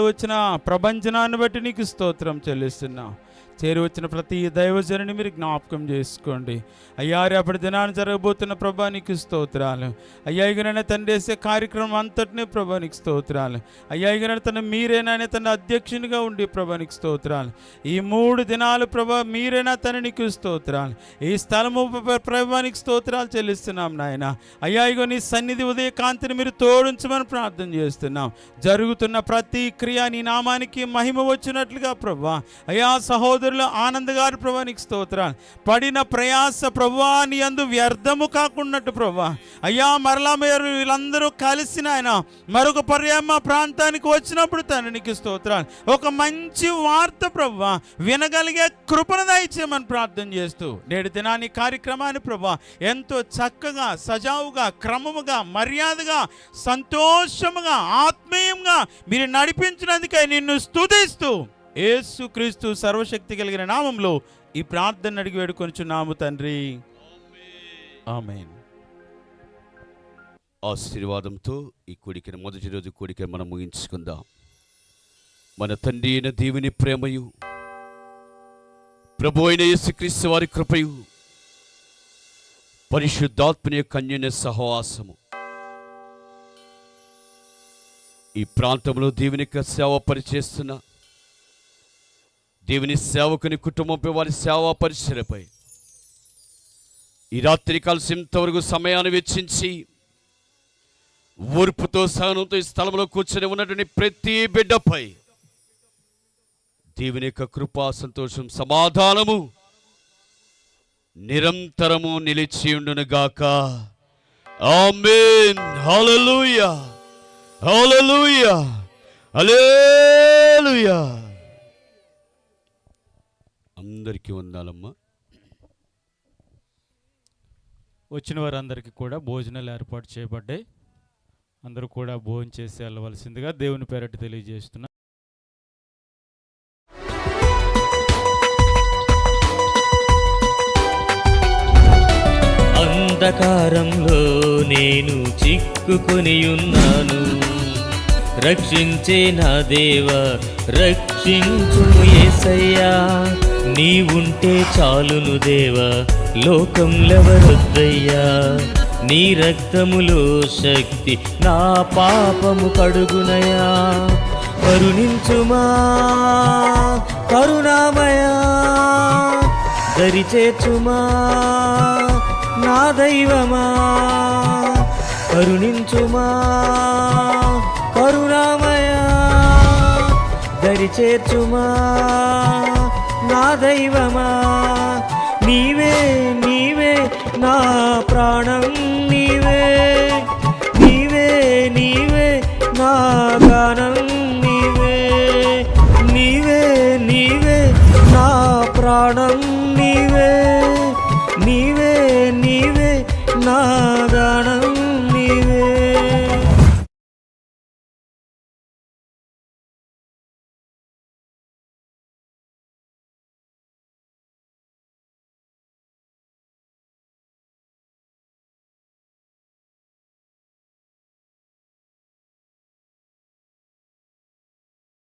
వచ్చిన ప్రభంజనాన్ని బట్టి నీకు స్తోత్రం చెల్లిస్తున్నాం. చేరి వచ్చిన ప్రతి దైవజనుని మీరు జ్ఞాపకం చేసుకోండి. అయ్యా రేపటి దినాన్ని జరగబోతున్న ప్రభానికి స్తోత్రాలు. అయ్యా ఇగనైనా తండ్రి వేసే కార్యక్రమం అంతటినే ప్రభానికి స్తోత్రాలు. అయ్యా ఇగనైనా తన మీరేనానే తన అధ్యక్షునిగా ఉండి ప్రభానికి స్తోత్రాలు. ఈ మూడు దినాలు ప్రభా మీరేనా తన నీకు స్తోత్రాలు. ఈ స్థలము ప్రభానికి స్తోత్రాలు చెల్లిస్తున్నాం నాయన. అయ్యా ఇగో నీ సన్నిధి ఉదయ కాంతిని మీరు తోడించమని ప్రార్థన చేస్తున్నాం. జరుగుతున్న ప్రతి క్రియ నీ నామానికి మహిమ వచ్చినట్లుగా ప్రభా. అయ్యా సహోదరులు ఆనంద్ గారు ప్రభా నీకు స్తోత్రాలు. పడిన ప్రయాస ప్రభా నీ అందు వ్యర్థము కాకున్నట్టు ప్రభా. అయ్యా మరలా మీరు వీళ్ళందరూ కలిసి ఆయన మరొక పర్యామ ప్రాంతానికి వచ్చినప్పుడు తండ్రి నీకు స్తోత్రాలు. ఒక మంచి వార్త ప్రభా వినగలిగే కృపను దయచేయమని ప్రార్థన చేస్తూ నేడు దినాన్ని కార్యక్రమాన్ని ప్రభా ఎంతో చక్కగా సజావుగా క్రమముగా మర్యాదగా సంతోషముగా ఆత్మీయంగా మీరు నడిపించినందుకే నిన్ను స్తుతిస్తూ ఏసుక్రీస్తు సర్వశక్తి కలిగిన నామంలో ఈ ప్రార్థన అడిగి వేడుకొనిచున్నాము తండ్రి. ఆమెన్. ఆశీర్వాదంతో ఈ కూడికను మొదటి రోజు కూడిక మనం ముగించుకుందాం. మన తండ్రి అయిన దేవుని ప్రేమయు ప్రభు అయిన యేసుక్రీస్తు వారి కృపయు పరిశుద్ధాత్మని కన్యన సహవాసము. ఈ ప్రాంతంలో దేవుని సేవ పరిచేస్తున్న దేవుని సేవకుని కుటుంబంపై వారి సేవా పరిచయపై ఈ రాత్రి కలిసి ఇంతవరకు సమయాన్ని వెచ్చించి ఓర్పుతో సహనంతో ఈ స్థలంలో కూర్చొని ఉన్నటువంటి ప్రతి బిడ్డపై దేవుని యొక్క కృపా సంతోషం సమాధానము నిరంతరము నిలిచి ఉండునుగాక ఆమేన్. హల్లెలూయా. హల్లెలూయా. హల్లెలూయా. అందరికీ వందాలమ్మా. వచ్చిన వారందరికీ కూడా భోజనాలు ఏర్పాటు చేయబడ్డాయి. అందరూ కూడా భోజనం చేసి వెళ్ళవలసిందిగా దేవుని పేరటి తెలియజేస్తున్నా. అంధకారంలో నేను చిక్కుకొని ఉన్నాను రక్షించే నా దేవ రక్షించుము యేసయ్యా నీవుంటే చాలును దేవా లోకంలెవరొద్దయ్యా? నీ రక్తములో శక్తి నా పాపము కడుగునయా? కరుణించుమా కరుణామయా? దరిచేర్చుమా నా దైవమా? కరుణించుమా కరుణామయా? దరిచేర్చుమా? నా దైవమా? నీవే నీవే నా ప్రాణం నీవే. నీవే నీవే నా గానం నీవే. నీవే నీవే నా ప్రాణం నీవే. నీవే నీవే నా గానం.